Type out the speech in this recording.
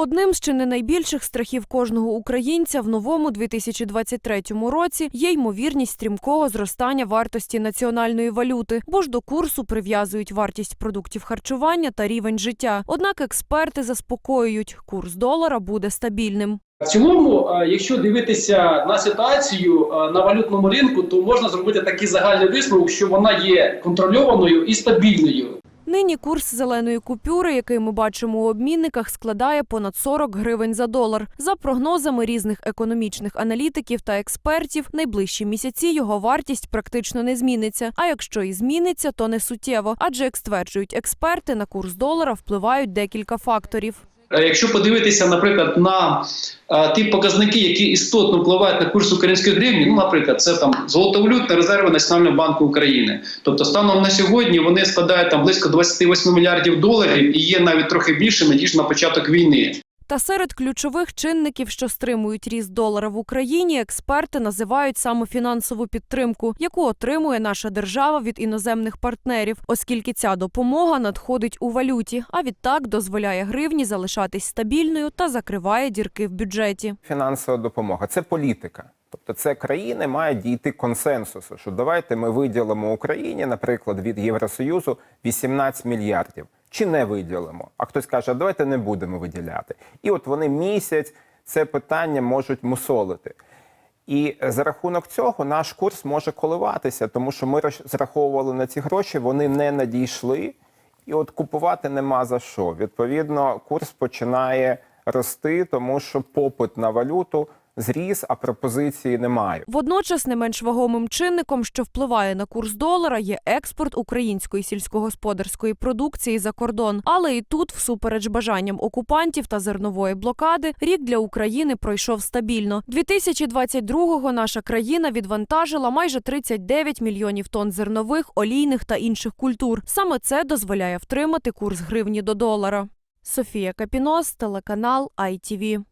Одним з чи не найбільших страхів кожного українця в новому 2023 році є ймовірність стрімкого зростання вартості національної валюти, бо ж до курсу прив'язують вартість продуктів харчування та рівень життя. Однак експерти заспокоюють, курс долара буде стабільним. В цілому, е, якщо дивитися на ситуацію е, на валютному ринку, то можна зробити такий загальний висновок, що вона є контрольованою і стабільною. Нині курс зеленої купюри, який ми бачимо у обмінниках, складає понад 40 гривень за долар. За прогнозами різних економічних аналітиків та експертів, найближчі місяці його вартість практично не зміниться. А якщо і зміниться, то не суттєво. Адже, як стверджують експерти, на курс долара впливають декілька факторів. Е, Якщо подивитися, наприклад, на е, ті показники, які істотно впливають на курс української гривні, ну, наприклад, це там золотовалютні резерви Національного банку України. Тобто, станом на сьогодні вони складають там близько 28 мільярдів доларів і є навіть трохи більшими ніж на початок війни. Та серед ключових чинників, що стримують ріст долара в Україні, експерти називають саме фінансову підтримку, яку отримує наша держава від іноземних партнерів, оскільки ця допомога надходить у валюті, а відтак дозволяє гривні залишатись стабільною та закриває дірки в бюджеті. фінансова допомога це політика. Тобто, це країни мають дійти консенсусу, що давайте ми виділимо Україні, наприклад, від Євросоюзу 18 мільярдів. Чи не виділимо? А хтось каже, давайте не будемо виділяти. І от вони місяць це питання можуть мусолити. І за рахунок цього наш курс може коливатися, тому що ми зраховували на ці гроші, вони не надійшли, і от купувати нема за що. Відповідно, курс починає рости, тому що попит на валюту зріс, а пропозиції немає. Водночас не менш вагомим чинником, що впливає на курс долара, є експорт української сільськогосподарської продукції за кордон. Але і тут, всупереч бажанням окупантів та зернової блокади, рік для України пройшов стабільно. 2022-го наша країна відвантажила майже 39 мільйонів тонн зернових, олійних та інших культур. Саме це дозволяє втримати курс гривні до долара. Софія Капінос, телеканал ITV.